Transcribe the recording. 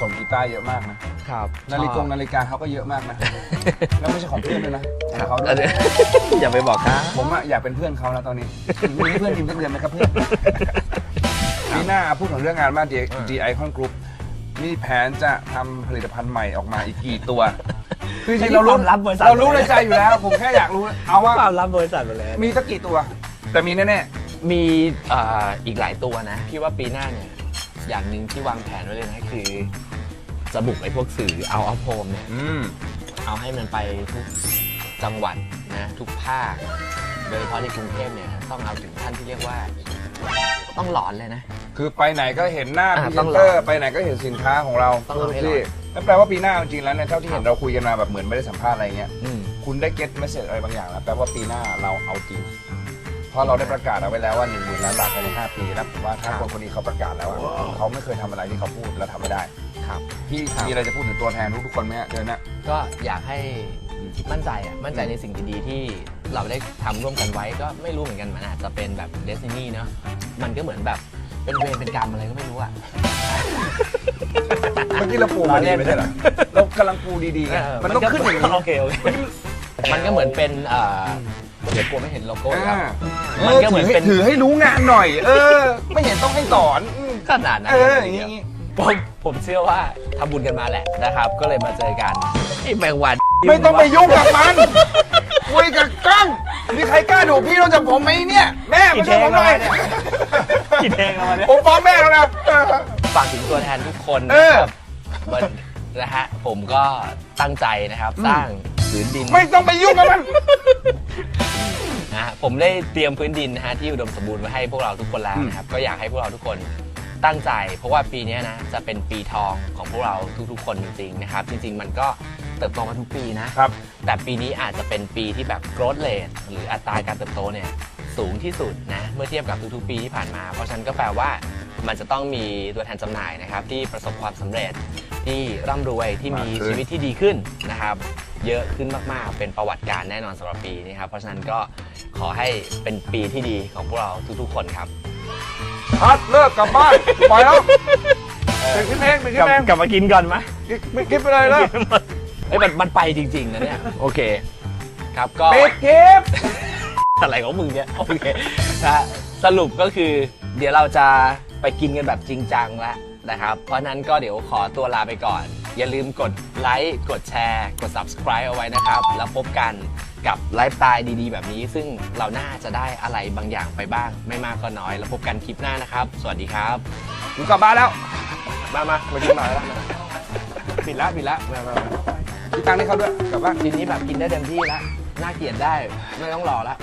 สมกีตาร์เยอะมากนะ ครับนาฬิกงนาฬิกาเขาก็เยอะมากนะ แล้วไม่ใช่ของเพื่อนด้วยนะของเขาด้อัวนยนี้อย่าไปบอกเขาผมอะอยากเป็นเพื่อนเขาแล้วตอนนี้มีเพื่อนทีมสักเดือนไหมครับเพื่อนปีหน้าพูดถึงเรื่องงานมาก D Icon Group มีแผนจะทำผลิตภัณฑ์ใหม่ออกมาอีกกี่ตัวคือจริงๆเรารู้ความลับบริษัทเรารู้ในใจอยู่แล้ว ผมแค่อยากรู้เอาว่าความลับบริษัทไปเลยมีสักกี่ตัว แต่มีแน่มีเอ่ออีกหลายตัวนะพี่ว่าปีหน้าเนี่ย อย่างหนึ่งที่วางแผนไว้เลยนะคือจะบุกไอ้พวกสื่อเอาเอาโพมเนี่ยๆอืมเอาให้มันไปทุกจังหวัดนะทุกภาค โดยเฉพาะในกรุงเทพเนี่ยต้องเอาถึงขั้นที่เรียกว่า ต้องหลอนเลยนะ คือไปไหนก็เห็นหน้าพอะรีต้เซอนงเตอร์ลองไปไหนก็เห็นสินค้าของเราต้องเอาให้ที่ลองนั่นแปลว่าปีหน้าจริงๆแล้วเนี่ยเท่าที่เห็นเราคุยกันมาแบบเหมือนไม่ได้สัมภาษณ์อะไรเงี้ย อืม คุณได้เก็ตเมสเซจอะไรบางอย่างแล้วแปลว่าปีหน้าเราเอาจริงเพ ราะเราได้ประกาศเอาไว้แล้วว่าหนึ่งหมื่นล้านบาทภายในห้าปีแล้วผมว่าถ้าคนคนนี้เขาประกาศแล้วอะเขาไม่เคยทำอะไรที่เขาพูดแล้วทำไม่ได้ครับ พี่ครับ มีอะไรจะพูดถึงตัวแทนทุกๆคนไหมฮะเดินนะก็อยากให้มั่นใจอะมั่นใจในสิ่งดีๆที่เราได้ทำร่วมกันไว้ก็ไม่รู้เหมือนกันมันอาจจะเป็นแบบเดซินี่เนาะมันก็เหมือนแบบเป็นเวรเป็นกรรมอะไรก็ไม่รู้อะ เมื่อกี้เราปูมาดีไม่ใช่เหรอเรากำลังปูดีๆไงมันต้องขึ้นอย่างนี้ โอเคโอเค มันก็เหมือนเป็นเอ่อ เดี๋ยวกลัวไม่เห็นโลโก้ครับอ่ามันก็เหมือนเป็น ถือให้รู้งานหน่อย เออ ไม่เห็นต้องให้สอนอืมขนาดนั้นเอเลออย่างทีเดียวนี้ ผมผมเชื่อว่าทำบุญกันมาแหละนะครับ ก็เลยมาเจอกันไอ้แมงวันไม่ต้องไปยุ่งกับมัน คุยกับกั้งมีใครกล้าดุพี่นอกจากผมไหมเนี่ย แม่มาช่วยผมหน่อยกี่เพลงแล้วเนี่ยผมฟ้องแม่แล้วนะเออ ฝากถึงตัวแทนทุกคนเอนะอ ครับวันนะฮะผมก็ตั้งใจนะครับ สร้างผืนดิน ไม่ต้องไปยุ่งกับมัน นะฮะผมได้เตรียมพื้นดินนะฮะที่อุดมสมบูรณ์ไว้ให้พวกเราทุกคนแล้วนะครับก็อยากให้พวกเราทุกคนตั้งใจ เพราะว่าปีเนี้ยนะจะเป็นปีทองของพวกเราทุกๆ คนจริงๆนะครับจริง ๆ มันก็เติบโตมาทุกปีนะ ครับ แต่ปีนี้อาจจะเป็นปีที่แบบ growth rate หรืออัตราการเติบโตเนี่ยสูงที่สุดนะ เมื่อเทียบกับทุกๆปีที่ผ่านมา เพราะฉะนั้นก็แปลว่ามันจะต้องมีตัวแทนจำหน่ายนะครับ ที่ประสบความสำเร็จที่ร่ำรวยที่มีมากขึ้น ชีวิตที่ดีขึ้นนะครับ เยอะขึ้นมากๆ เป็นประวัติการแน่นอนสำหรับปีนี้ครับ เพราะฉะนั้นก็ขอให้เป็นปีที่ดีของพวกเราทุกๆคนครับ พัดเลิกกลับบ้านปล่อยแล้วเป็นขึ้นเองเป็นขึ้นเองกลับมากินก่อนไหมไม่คิดไปเลยแล้วเอ้ยมันมันไปจริงๆนะเนี่ยโอเค ครับก็ ปิดคลิป อะไรของมึงเนี่ยโอเคนะฮะสรุปก็คือ เดี๋ยวเราจะไปกินกันแบบจริงจังแล้วนะครับ เพราะฉะนั้นก็เดี๋ยวขอตัวลาไปก่อน อย่าลืมกดไลค์กดแชร์กด subscribe เอาไว้นะครับ แล้วพบกันกับไลฟ์สไตล์ดีๆ แบบนี้ ซึ่งเราน่าจะได้อะไรบางอย่างไปบ้าง ไม่มากก็น้อย แล้วพบกันคลิปหน้านะครับ สวัสดีครับกูกลับบ้านแล้ว มามามากินหน่อยแล้วปิดละปิดละมามามาพี่ตังค์ให้เขาด้วยกลับบ้านทีนี้แบบกินได้เต็มที่แล้วน่าเกลียดได้ไม่ต้องรอแล้ว